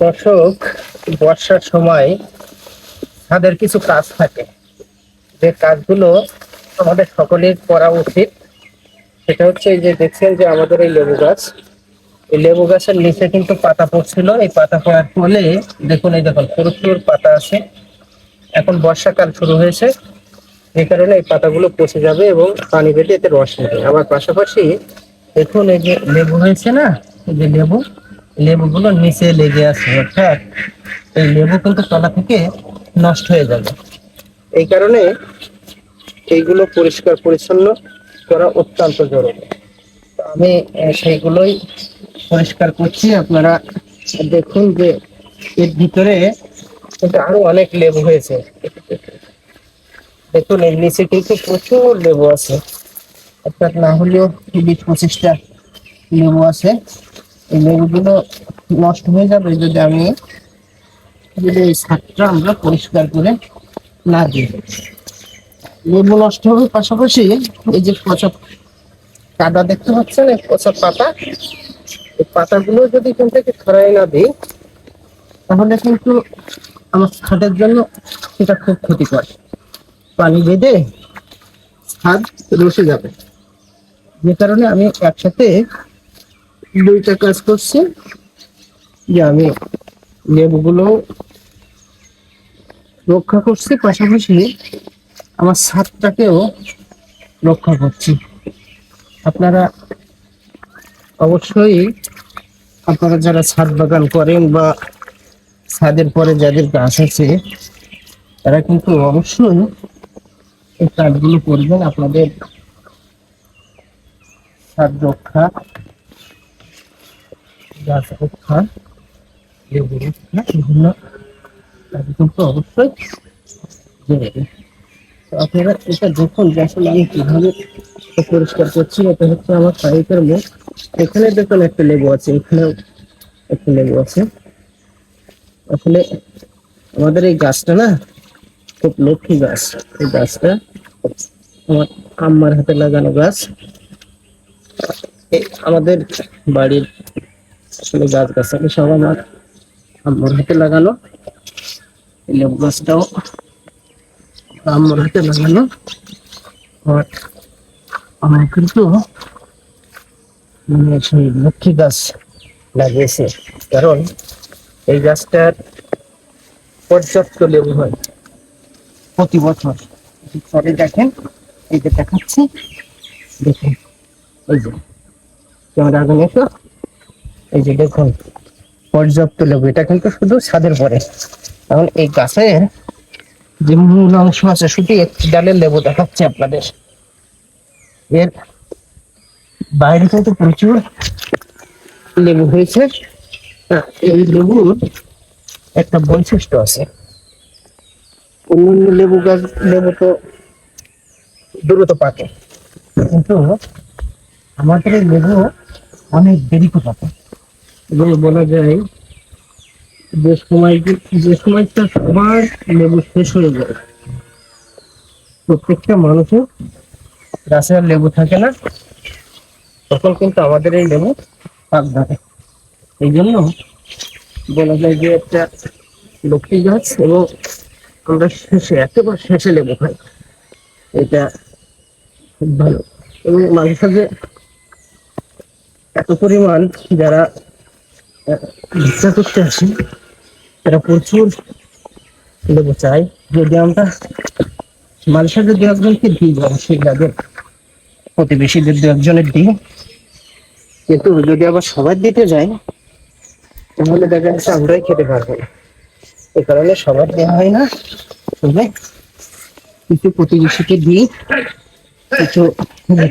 দর্শক, বর্ষার সময় তাদের কিছু কাজ থাকে। যে কাজগুলো আমাদের সকলের করা উচিত, সেটা হচ্ছে যে দেখছেন যে আমাদের এই লেবু গাছ। এই লেবু গাছের নিচে কিন্তু পাতা পড়ছিল। এই পাতা পড়ার ফলে দেখুন এই দেখুন, প্রচুর পাতা আছে। এখন বর্ষাকাল শুরু হয়েছে। এই কারণে এই পাতাগুলো পচে যাবে এবং পানি বেটে এতে রস নেবে। আবার পাশাপাশি দেখুন এই যে লেবু হয়েছে না? এই যে লেবু। লেবুগুলো নিচে লেগে আছে, অর্থাৎ এই লেবু কিন্তু তলা থেকে নষ্ট হয়ে যাবে। এই কারণে এইগুলো পরিষ্কার পরিচ্ছন্ন করা অত্যন্ত জরুরি। আমি সেইগুলোই পরিষ্কার করছি। আপনারা দেখুন যে এর ভিতরে আরও অনেক লেবু হয়েছে। দেখুন, এর নিচে কিন্তু প্রচুর লেবু আছে। অর্থাৎ না হলেও বিশ পঁচিশটা লেবু আছে। এই লেবুগুলো নষ্ট হয়ে যাবে যদি আমি যদি এই ছাদটা আমরা পরিষ্কার করে না দিই। লেবু নষ্ট হবে পাশাপাশি এই যে পচা কাদা দেখতে পাচ্ছেন, এই পচা পাতা, এই পাতাগুলো যদি এখান থেকে ছড়াই না দিই, তাহলে কিন্তু আমার ছাদের জন্য এটা খুব ক্ষতিকর। পানি বেঁধে ছাদ রসে যাবে। যে কারণে আমি একসাথে দুইটা কাজ করছি। যে আমি লেবুগুলো রক্ষা করছি, পাশাপাশি আমার ছাদটাকেও রক্ষা করছি। আপনারা অবশ্যই আপনারা যারা ছাদ বাগান করেন বা ছাদের পরে যাদের গাছ আছে তারা কিন্তু অবশ্যই এই কাজগুলো করবেন। আপনাদের ছাদ রক্ষা আপনারা এটা দেখুন আমি পরিষ্কার করছি এটা হচ্ছে আমার পাইপের মুখ এখানে দেখুন একটা লেবু আছে এখানেও একটা লেবু আছে আসলে আমাদের এই গাছটা না খুব লক্ষ্মী গাছ, এই গাছটা আমার আম্মার হাতে লাগানো গাছ। আমাদের বাড়ির আসলে গাছ গাছালি সব আমার, আম্মার হাতে লাগানো লেবু গাছটাও আম্মার হাতে লাগানো আমার কিন্তু মানে সেই লক্ষ্মী গাছ লাগিয়েছে। কারণ এই গাছটার পর্যাপ্ত লেবু হয়। প্রতি বছর সরে দেখেন, এই যে দেখাচ্ছি, দেখুন, এই যে ক্যামেরা আগুন এসো। এই যে দেখুন পর্যাপ্ত লেবু। এটা কিন্তু শুধু ছাদের পরে। এখন এই গাছের যে মূল অংশ আছে শুধু একটি ডালের লেবু দেখাচ্ছে আপনাদের। এর বাইরে কিন্তু প্রচুর লেবু হয়েছে। হ্যাঁ, এই লেবুর একটা বৈশিষ্ট্য আছে। অন্যান্য লেবু গাছ লেবু তো দ্রুত পাকে। কিন্তু আমাদের লেবু অনেক দেরিতে পাকে। এবং বলা যায় যে সময় যে সময়টা সবার লেবু শেষ হয়ে যায়। প্রত্যেকটা মানুষের গাছে আর লেবু থাকে না। তখন কিন্তু আমাদের এই লেবু পাক ধরে। এই জন্য বলা যায় যে একটা লক্ষ্মী গাছ এবং আমরা শেষে, একেবারে শেষে লেবু খাই। এটা খুব ভালো। এবং মাঝে সাঝে এত পরিমাণ যারা ভিক্ষা করতে আসে তারা প্রচুর লেবু চাই। যদি আমরা মাঝে সাঝে দু একজনকে দিই, অবশ্যই তাদের প্রতিবেশীদের দু একজনের দিই। কিন্তু যদি আবার সবার দিতে যাই তাহলে দেখা যাচ্ছে আমরাই খেতে পারব না। এই কারণে সবার দেওয়া হয় না। তবে কিছু প্রতিবেশীকে দিই, কিছু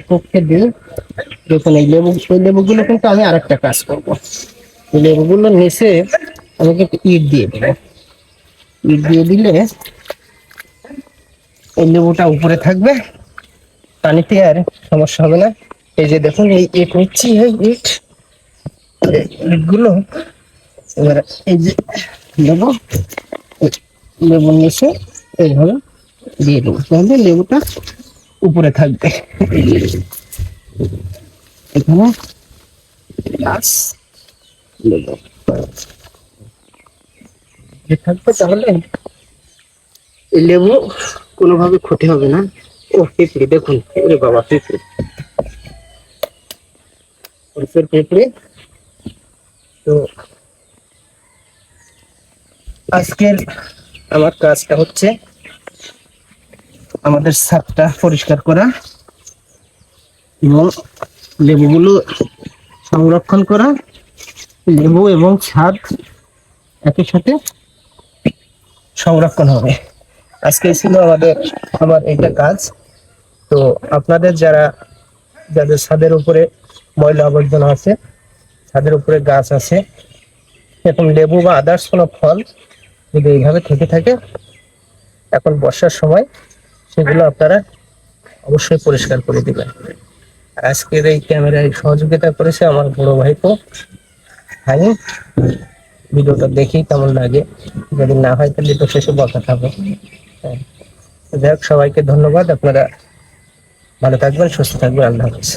পক্ষে দিই। দেখুন, এই লেবু এই লেবুগুলো কিন্তু আমি আরেকটা কাজ করব। এই লেবুগুলোর নিচে আমি কিন্তু ইট দিয়ে দেবো। ইট দিয়ে দিলে এই লেবুটা উপরে থাকবে। পানিতে আর সমস্যা হবে না। এই যে দেখুন, এই ইট নিচ্ছি, এই ইট। ইটগুলো এবার এই যে লেবু লেবুর নিচে এইভাবে দিয়ে দেবো। তাহলে লেবুটা উপরে থাকবে। এখানে থাকবে তাহলে এই লেবু কোনোভাবে ক্ষতি হবে না। ও পিঁপড়ে দেখুন ওরে বাবা পিঁপড়ে। প্রচুর তো আজকের আমার কাজটা হচ্ছে আমাদের ছাদটা পরিষ্কার করা এবং লেবুগুলো সংরক্ষণ করা। লেবু এবং ছাদ একই সাথে সংরক্ষণ হবে। আজকে ছিল আমাদের, আমার এটা কাজ। তো আপনাদের যারা, যাদের ছাদের উপরে ময়লা আবর্জনা আছে, ছাদের উপরে গাছ আছে এখন লেবু বা আদার্স কোনো ফল যদি এইভাবে থেকে থাকে, এখন বর্ষার সময় সেগুলো আপনারা অবশ্যই পরিষ্কার করে দিবেন। আজকের এই ক্যামেরায় সহযোগিতা করেছে আমার বড় ভাইপো। হাই ভিডিওটা দেখি কেমন লাগে। যদি না হয় তাহলে তো শেষে বসা থাকব হ্যাঁ। যাই সবাইকে ধন্যবাদ। আপনারা ভালো থাকবেন, সুস্থ থাকবেন। আল্লাহ হাফিজ।